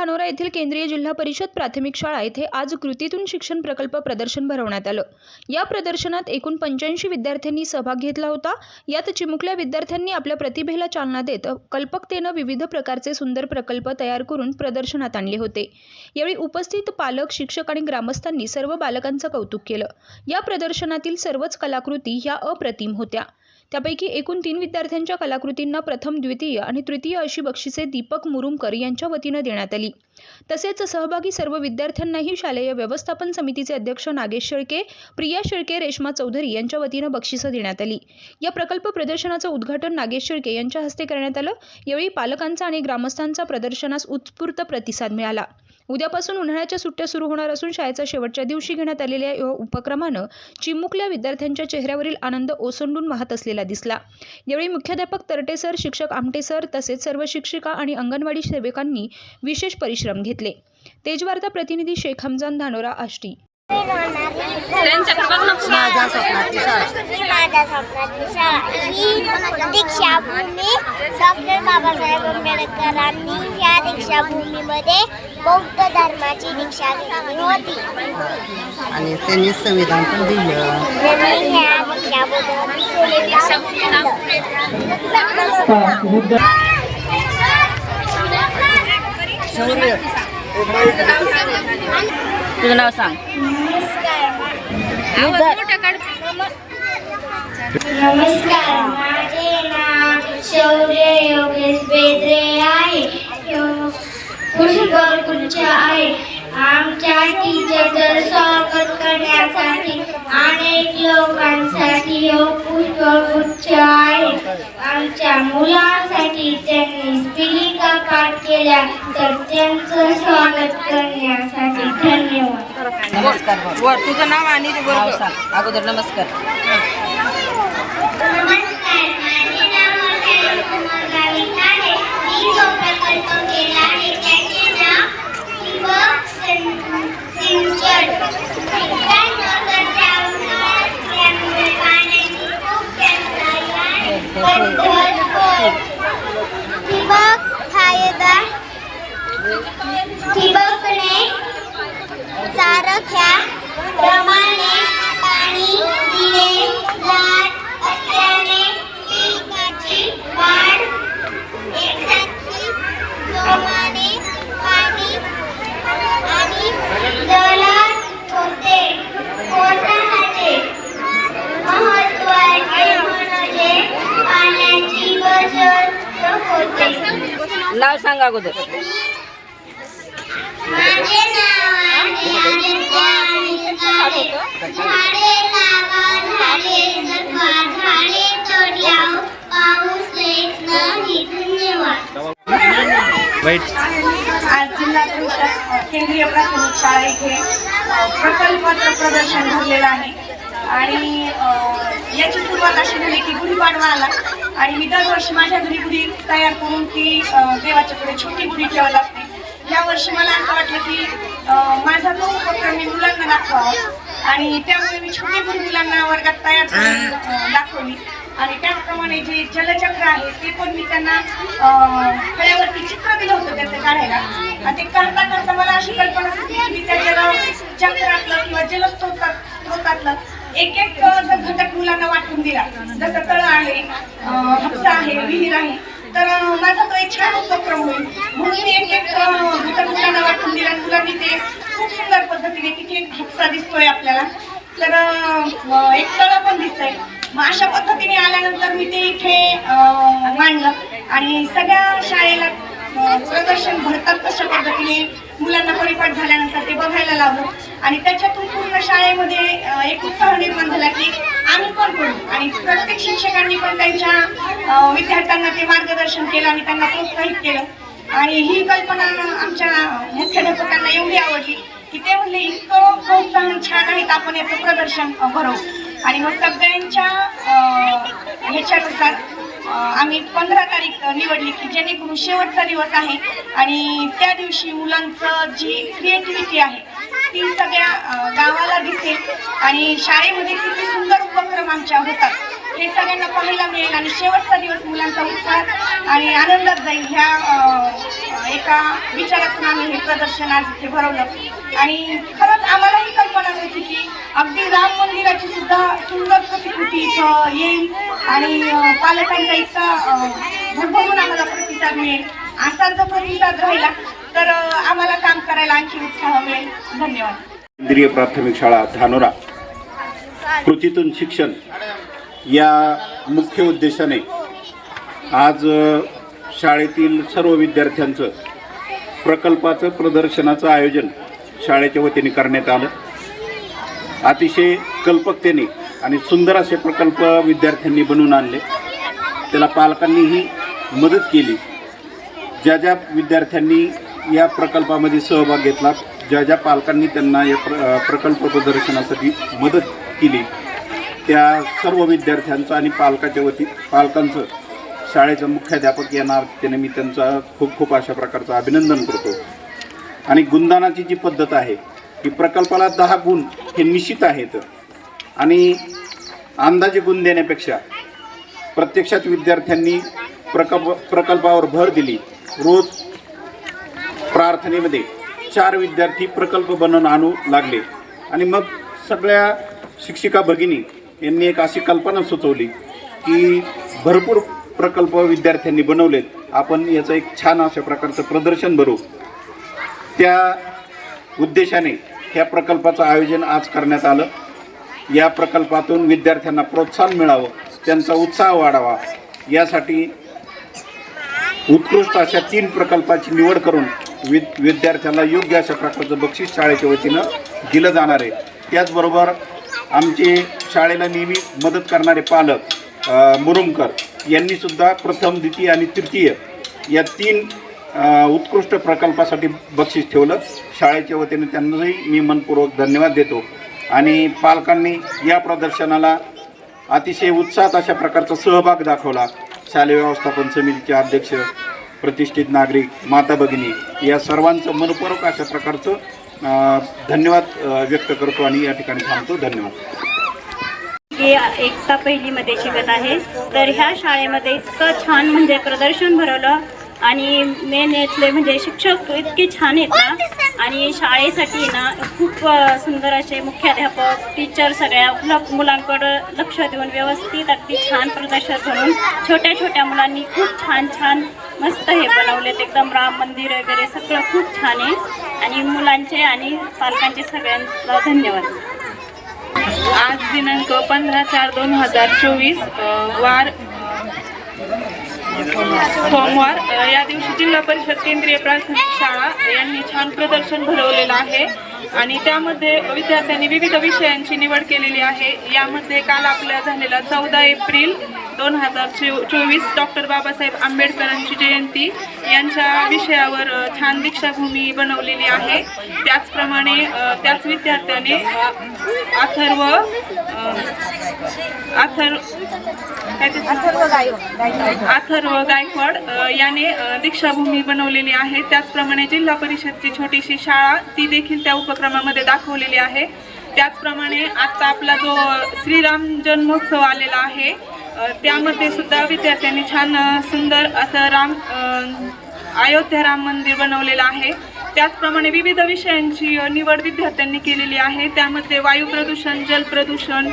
ganó येथील केंद्रीय जिल्हा परिषद प्राथमिक शाळा येथे आज कृतीतून शिक्षण प्रकल्प प्रदर्शन भरवण्यात आलं. या प्रदर्शनात एकूण पंच्याऐंशी विद्यार्थ्यांनी सहभाग घेतला होता. यात चिमुकल्या विद्यार्थ्यांनी आपल्या प्रतिभेला चालना देत कल्पकतेनं विविध प्रकारचे सुंदर प्रकल्प तयार करून प्रदर्शनात आणले होते. यावेळी उपस्थित पालक शिक्षक आणि ग्रामस्थांनी सर्व बालकांचं कौतुक केलं. या प्रदर्शनातील सर्वच कलाकृती ह्या अप्रतिम होत्या. त्यापैकी एकूण तीन विद्यार्थ्यांच्या कलाकृतींना प्रथम द्वितीय आणि तृतीय अशी बक्षिसे दीपक मुरुमकर यांच्या वतीनं देण्यात आली. तसेच सहभागी सर्व विद्यार्थ्यांनाही शालेय व्यवस्थापन समितीचे अध्यक्ष नागेश शेळके प्रिया शेळके रेश्मा चौधरी यांच्या वतीनं बक्षिसं देण्यात आली. या प्रकल्प प्रदर्शनाचं उद्घाटन नागेश शेळके यांच्या हस्ते करण्यात आलं. यावेळी पालकांचा आणि ग्रामस्थांचा प्रदर्शनास उत्स्फूर्त प्रतिसाद मिळाला. उद्यापासून उन्हाळ्याच्या सुट्ट्या सुरू होणार असून शाळेच्या शेवटच्या दिवशी घेण्यात आलेल्या या उपक्रमानं चिमुकल्या विद्यार्थ्यांच्या चेहऱ्यावरील आनंद ओसंडून वाहत असलेला दिसला. यावेळी मुख्याध्यापक तरटे सर शिक्षक आमटे सर तसेच सर्व शिक्षिका आणि अंगणवाडी सेवकांनी विशेष परिश्रम घेतले. तेजवार्ता प्रतिनिधी शेख हमजान धानोरा आष्टी. माझ्या स्वप्नातली माझ्या स्वप्नातली शाळा. ही दीक्षाभूमी डॉक्टर बाबासाहेब आंबेडकरांनी या दीक्षाभूमीमध्ये बौद्ध धर्माची दीक्षा घेतली होती. आणि त्यांनी संविधान पण दिलं. त्यांनी ह्या तुझं नाव सांग. नमस्कार माझे नाव शौर्य योगेश बेद्रे आहे. गुच्छ आहे. आमच्या टीचरचं स्वागत करण्यासाठी अनेक लोकांसाठी हो पुष्पगुच्छ आहे. आमच्या मुलांसाठी त्यांनी स्पिलिका पाठ केल्या. तर त्यांचं स्वागत करण्यासाठी धन्यवाद. नमस्कार. वर तुझं नाव आणि अगोदर नमस्कार. नमस्कार माझे नाव वैशाली कुमार गावित आहे. मी जो प्रकल्प केला आहे त्याचे नाव ठिबक सिं- सिंचन मित्रांनो, सध्या उन्हाळा असल्यामुळे पाण्याची खूप टंचाई आहे. पद्धत होय. ठिबक फायदा ठिबकने सारख्या प्रमाणे पाणी दिले जात असल्याने पिकाची वाढ एकसारखी जोमाने पाणी आणि जलद होते पोषणाचे महत्त्वाचे म्हणजे पाण्याची बचत होते नाव सांग अगोदर माझे नाव आहे आदित्य अनिता आहे. झाडे लावा झाडे जगवा झाडे तोडल्यावर पाऊस येत नाही धन्यवाद आज जिल्हा परिषद केंद्रीय प्राथमिक शाळा इथे अ, प्रकल्पाचं प्रदर्शन भरलेलं आहे. आणि याची सुरुवात अशी झाली की गुढीपाडवा आला. आणि मी दरवर्षी माझ्या घरी गुढी तयार करून ती देवाच्या पुढे छोटी गुढी ठेवत असते. यावर्षी मला असं वाटलं की माझा तो उपक्रम मी मुलांना दाखवावा. आणि त्यामुळे मी छोटी गुढी मुलांना वर्गात तयार करून दाखवली. आणि त्याचप्रमाणे जे जलचक्र आहे ते पण मी त्यांना अं, चित्र दिलं होतं त्याचं काढायला. आणि ते काढता करता मला अशी कल्पना सुचली की मी त्या जलचक्रातलं किंवा जलस्रोतात स्रोतातलं एक एक जर घटक मुलांना वाटून दिला जसं तळ आहे हप्सा आहे विहीर आहे तर माझा तो एक छान उपक्रम होईल. म्हणून मी एक एक घटक मुलांना वाटून दिला. मुलांनी ते खूप सुंदर पद्धतीने तिथे एक हप्सा दिसतोय आपल्याला. तर एक तळ पण दिसतंय. मग अशा पद्धतीने आल्यानंतर मी ते इथे मांडलं. आणि सगळ्या शाळेला प्रदर्शन भरतात तशा पद्धतीने मुलांना परिपाठ झाल्यानंतर ते बघायला लावलं. आणि त्याच्यातून पूर्ण शाळेमध्ये एक उत्साह निर्माण झाला की आम्ही पण करू आणि प्रत्येक शिक्षकांनी पण त्यांच्या विद्यार्थ्यांना ते मार्गदर्शन केलं आणि त्यांना प्रोत्साहित केलं. आणि ही कल्पना आमच्या मुख्याध्यापकांना एवढी आवडली की ते म्हणले इतकं प्रोत्साहन छान आहेत आपण याचं प्रदर्शन भरवू? आणि मग सगळ्यांच्या ह्याच्यानुसार आम्ही पंधरा तारीख निवडली की जेणेकरून शेवटचा दिवस आहे आणि त्या दिवशी मुलांचं जी क्रिएटिव्हिटी आहे ती सगळ्या गावाला दिसेल आणि शाळेमध्ये किती सुंदर उपक्रम आमच्या होतात. हे सगळ्यांना पाहायला मिळेल आणि शेवटचा दिवस मुलांचा उत्साह आणि आनंदात जाईल ह्या एका विचारातून आम्ही हे प्रदर्शन आज इथे भरवलं. आणि खरंच आम्हालाही कल्पना नव्हती की अगदी राम मंदिराची सुद्धा सुंदर प्रतिकृती इथं येईल आणि पालकांचा इतका भरभरून आम्हाला प्रतिसाद मिळेल. असाच जर प्रतिसाद राहिला तर आम्हाला काम करायला आणखी उत्साह मिळेल. धन्यवाद. केंद्रीय प्राथमिक शाळा धानोरा. कृतीतून शिक्षण. या मुख्य उद्देशाने आज शाळेतील सर्व विद्यार्थ्यांचं प्रकल्पाचं प्रदर्शनाचं आयोजन शाळेच्या वतीने करण्यात आलं. अतिशय कल्पकतेने आणि सुंदर असे प्रकल्प विद्यार्थ्यांनी बनवून आणले. त्याला पालकांनीही मदत केली. ज्या ज्या विद्यार्थ्यांनी या प्रकल्पामध्ये सहभाग घेतला ज्या ज्या पालकांनी त्यांना या प्र प्रकल्प प्रदर्शनासाठी मदत केली त्या सर्व विद्यार्थ्यांचं आणि पालकाच्या वती पालकांचं शाळेचं मुख्याध्यापक येणार त्याने मी त्यांचा खूप खूप अशा प्रकारचं अभिनंदन करतो. आणि गुणदानाची जी पद्धत आहे की प्रकल्पाला दहा गुण हे निश्चित आहेत. आणि अंदाजे गुण देण्यापेक्षा प्रत्यक्षात विद्यार्थ्यांनी प्रकल्प प्रकल्पावर भर दिली रोज प्रार्थनेमध्ये चार विद्यार्थी प्रकल्प बनवून आणू लागले. आणि मग सगळ्या शिक्षिका भगिनी यांनी एक अशी कल्पना सुचवली की भरपूर प्रकल्प विद्यार्थ्यांनी बनवलेत. आपण याचं एक छान अशा प्रकारचं प्रदर्शन भरू. त्या उद्देशाने ह्या प्रकल्पाचं आयोजन आज करण्यात आलं. या प्रकल्पातून विद्यार्थ्यांना प्रोत्साहन मिळावं त्यांचा उत्साह वाढावा. यासाठी उत्कृष्ट अशा तीन प्रकल्पाची निवड करून विद विद्यार्थ्यांना योग्य अशा प्रकारचं बक्षीस शाळेच्या वतीनं दिलं जाणार आहे. त्याचबरोबर आमचे शाळेला नेहमी मदत करणारे पालक मुरुमकर यांनीसुद्धा प्रथम द्वितीय आणि तृतीय या तीन उत्कृष्ट प्रकल्पासाठी बक्षीस ठेवलं. शाळेच्या वतीने त्यांनाही मी मनपूर्वक धन्यवाद देतो. आणि पालकांनी या प्रदर्शनाला अतिशय उत्साहात अशा प्रकारचा सहभाग दाखवला. शालेय व्यवस्थापन समितीचे अध्यक्ष प्रतिष्ठित नागरिक माता भगिनी या सर्वांचं मनपूर्वक अशा प्रकारचं धन्यवाद व्यक्त करतो आणि या ठिकाणी थांबतो. धन्यवाद. एकता पहिलीमध्ये शिकत आहे. तर ह्या शाळेमध्ये इतकं छान म्हणजे प्रदर्शन भरवलं आणि मेन यातले म्हणजे शिक्षक इतके छान आहेत ना आणि शाळेसाठी ना खूप सुंदर असे मुख्याध्यापक टीचर सगळ्या मुला- मुलांकडं लक्ष देऊन व्यवस्थित अगदी छान प्रदर्शन करून छोट्या छोट्या मुलांनी खूप छान छान मस्त हे बनवलेत. एकदम राम मंदिर वगैरे सगळं खूप छान आहे. आणि मुलांचे आणि पालकांचे सगळ्यांना धन्यवाद. आज दिनांक पंधरा चार दोन हजार चोवीस वार सोमवार. या दिवशी जिल्हा परिषद केंद्रीय प्राथमिक शाळा यांनी छान प्रदर्शन भरवलेलं आहे. आणि त्यामध्ये विद्यार्थ्यांनी विविध विषयांची निवड केलेली आहे. यामध्ये काल आपल्या झालेला चौदा एप्रिल दोन हजार चो चोवीस डॉक्टर बाबासाहेब आंबेडकरांची जयंती यांच्या विषयावर छान दीक्षाभूमी बनवलेली आहे. त्याचप्रमाणे त्याच विद्यार्थ्याने अथर्व अथर्व अथर्व अथर्व गायकवाड याने दीक्षाभूमी बनवलेली आहे. त्याचप्रमाणे जिल्हा परिषदची छोटीशी शाळा ती देखील त्या उपक्रमामध्ये दाखवलेली आहे. त्याचप्रमाणे आता आपला जो श्रीराम जन्मोत्सव आलेला आहे त्यामध्ये सुद्धा विद्यार्थ्यांनी छान सुंदर असं राम अयोध्या राम मंदिर बनवलेलं आहे. त्याचप्रमाणे विविध विषयांची निवड विद्यार्थ्यांनी केलेली आहे. त्यामध्ये वायू प्रदूषण जल प्रदूषण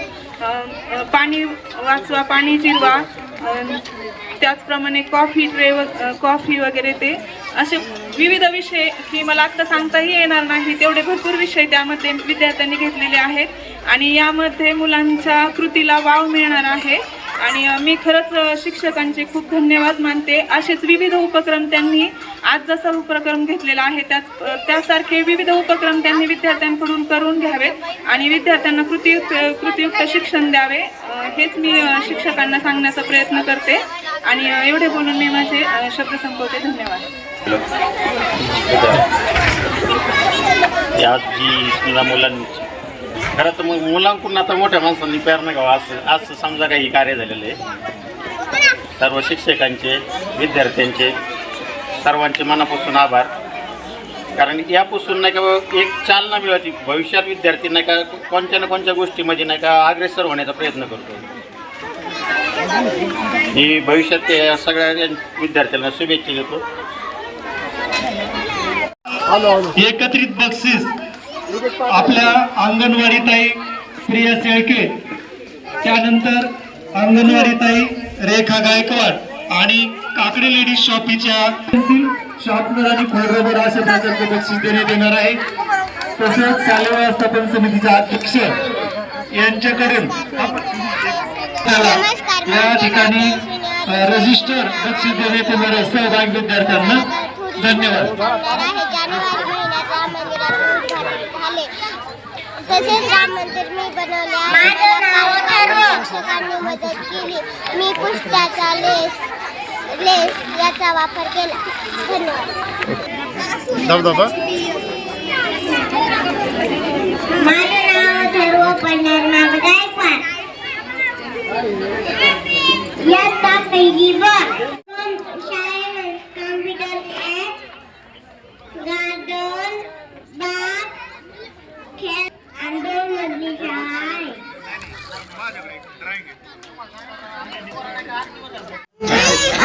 पाणी वाचवा पाणी जिरवा. त्याचप्रमाणे कॉफी ट्रे व कॉफी वगैरे ते. असे विविध विषय की मला आत्ता सांगताही येणार नाही. तेवढे भरपूर विषय त्यामध्ये विद्यार्थ्यांनी घेतलेले आहेत. आणि यामध्ये मुलांच्या कृतीला वाव मिळणार आहे. आणि मी खरंच शिक्षकांचे खूप धन्यवाद मानते. असेच विविध उपक्रम त्यांनी आज जसा उपक्रम घेतलेला आहे त्यात त्यासारखे विविध उपक्रम त्यांनी विद्यार्थ्यांकडून करून घ्यावेत आणि विद्यार्थ्यांना कृतीयुक्त कृतीयुक्त शिक्षण द्यावे. हेच मी शिक्षकांना सांगण्याचा प्रयत्न करते. आणि एवढे बोलून मी माझे शब्द संपवते. धन्यवाद. आज जी समजा खरं तर मग मुलांकडून आता मोठ्या माणसांनी प्रेरणा घ्यावा असं असं समजा काही कार्य झालेलं आहे. सर्व शिक्षकांचे विद्यार्थ्यांचे सर्वांचे मनापासून आभार. कारण यापासून नाही का एक चालना मिळते. भविष्यात विद्यार्थी नाही का कोणत्या ना कोणत्या गोष्टीमध्ये नाही का अग्रेसर होण्याचा प्रयत्न करतो. ही भविष्यात ते सगळ्या विद्यार्थ्यांना शुभेच्छा देतो. एकत्रित बक्षीस. आपल्या अंगणवाडी ताई प्रिया शेळके त्यानंतर अंगणवाडी ताई रेखा गायकवाड आणि काकडे लेडीज शॉपीच्या शॉपनर आणि खोडरबर अशा प्रकारचे बक्षीस देण्यात येणार आहे. तसंच शालेय व्यवस्थापन समितीचे अध्यक्ष यांच्याकडून या ठिकाणी रजिस्टर बक्षीस देण्यात येणार आहे सहभागी विद्यार्थ्यांना धन्यवाद. मंदिराचे उद्घाटन झाले. तसेच राम मंदिर मी बनवले मला शिक्षकांनी मदत केली. मी पुष्ट्याचा लेस लेस याचा वापर केला. धन्यवाद. माझं नाव सर्व पंढरनाथ गायकवाड इयत्ता पहिली ब शाळेमध्ये कॉम्प्युटर ॲप गार्डन बाग खेळ आंदोलन मधली शाळा आहे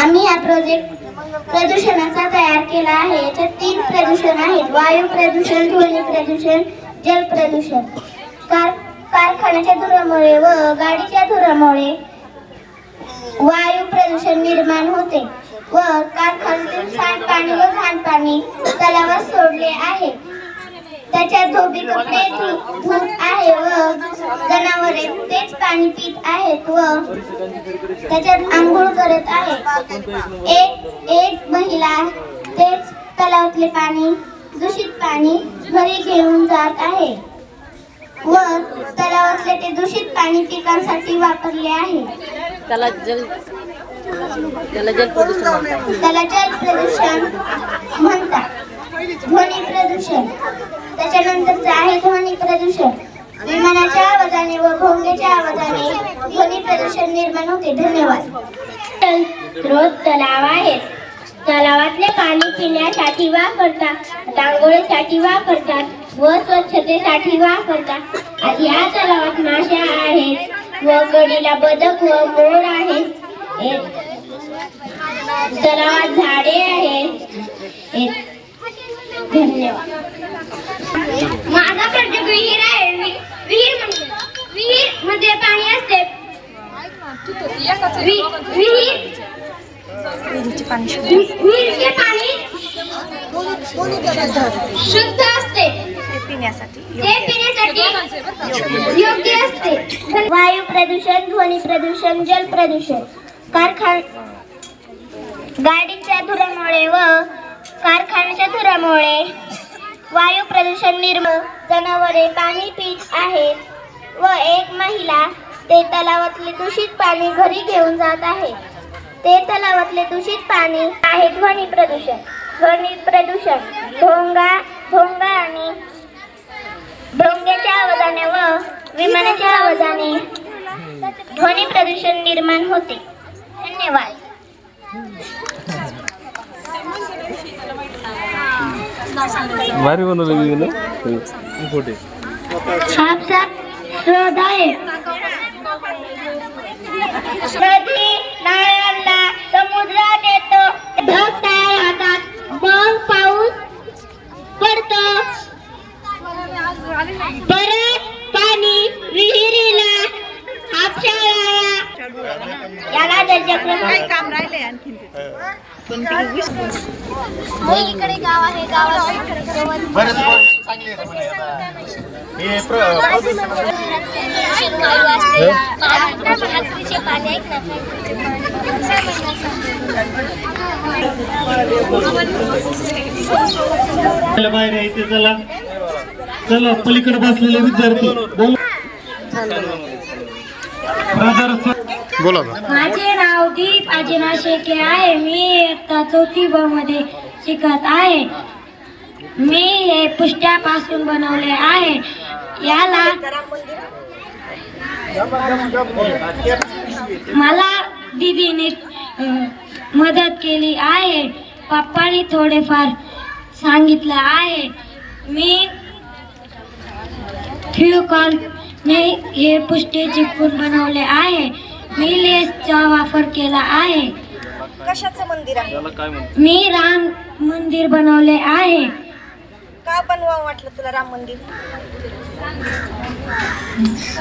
आम्ही हा प्रोजेक्ट प्रदूषणाचा तयार केला आहे. याच्यात तीन प्रदूषण आहेत. वायू प्रदूषण ध्वनी प्रदूषण जल प्रदूषण. कार कारखान्याच्या धुरामुळे व गाडीच्या धुरामुळे वायू प्रदूषण निर्माण होते व कारखान्यातील सांडपाणी व घाणपाणी तलावात सोडले आहे. त्याच्यात धोबी कपडे आहे व जनावरे तेच पाणी पित आहेत व त्याच्यात आंघोळ करत आहे. एक एक महिला तेच तलावातले पाणी दूषित पाणी घरी घेऊन जात आहे. व तलावातले ते दूषित पाणी पिकांसाठी वापरले आहे. त्याला जल त्याला जल प्रदूषण म्हणतात. त्याला जल प्रदूषण म्हणतात. ध्वनी प्रदूषण. त्याच्यानंतरचं आहे ध्वनी प्रदूषण. विमानाच्या आवाजाने व भोंग्याच्या आवाजाने ध्वनी प्रदूषण निर्माण होते. धन्यवाद. स्रोत तलाव आहेत. तलावातले पाणी पिण्यासाठी वापरतात. आंघोळीसाठी वापरतात. व स्वच्छतेसाठी वापरतात. या तलावात माश्या आहेत. व गडीला बदक व मोर आहेत. तलावात झाडे आहेत. धन्यवाद माझा प्रत्येक विहीर आहे वि- विहीर म्हणजे विहीरमध्ये पाणी असते वि- विहीर विहिरीचे पाणी शुद्ध असते ते पिण्यासाठी योग्य असते वायू प्रदूषण ध्वनी प्रदूषण जल प्रदूषण कारखान गाडीच्या धुरामुळे व कारखान्याच्या धुरामुळे वायू प्रदूषण निर्म जनावरे पाणी पीत आहेत व एक महिला ते तलावातले दूषित पाणी घरी घेऊन जात आहे. ते तलावातले दूषित पाणी आहे ध्वनी प्रदूषण. ध्वनी प्रदूषण. भोंगा भोंगा आणि भोंग्याच्या आवाजाने व विमानाच्या आवाजाने ध्वनी प्रदूषण निर्माण होते. धन्यवाद. भारी बनवलं ना. फोटे साफ शोध आहे नदी नाळ्यांना समुद्रात येतो ढग तयार होतात. मग पाऊस पडतो. परत पाणी विहिरीला याला जलचक्र काम राहिले आणखी इकडे गाव आहे? गावात बाहेर यायचे चला. चला पलीकडे बसलेले विद्यार्थी. बोल. माझे नाव दीप अजिना शेके आहे. मी इयत्ता चौथी ब मध्ये शिकत आहे. मी हे पुष्ट्यापासून बनवले आहे. याला मला दीदीने मदत केली आहे. पप्पाने थोडेफार सांगितलं आहे. मी फ्युकॉलने हे पुष्टे चिपकून बनवले आहे. मी वापर केला आहे. कशाचं मंदिर आहे? मी राम मंदिर बनवले आहे. का बनवावं वाटलं तुला राम मंदिर?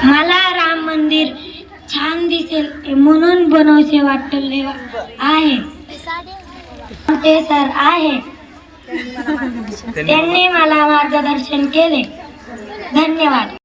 मला राम मंदिर छान दिसेल म्हणून बनवसे वाटले आहे. ते सर आहे. त्यांनी मला मार्गदर्शन केले. धन्यवाद.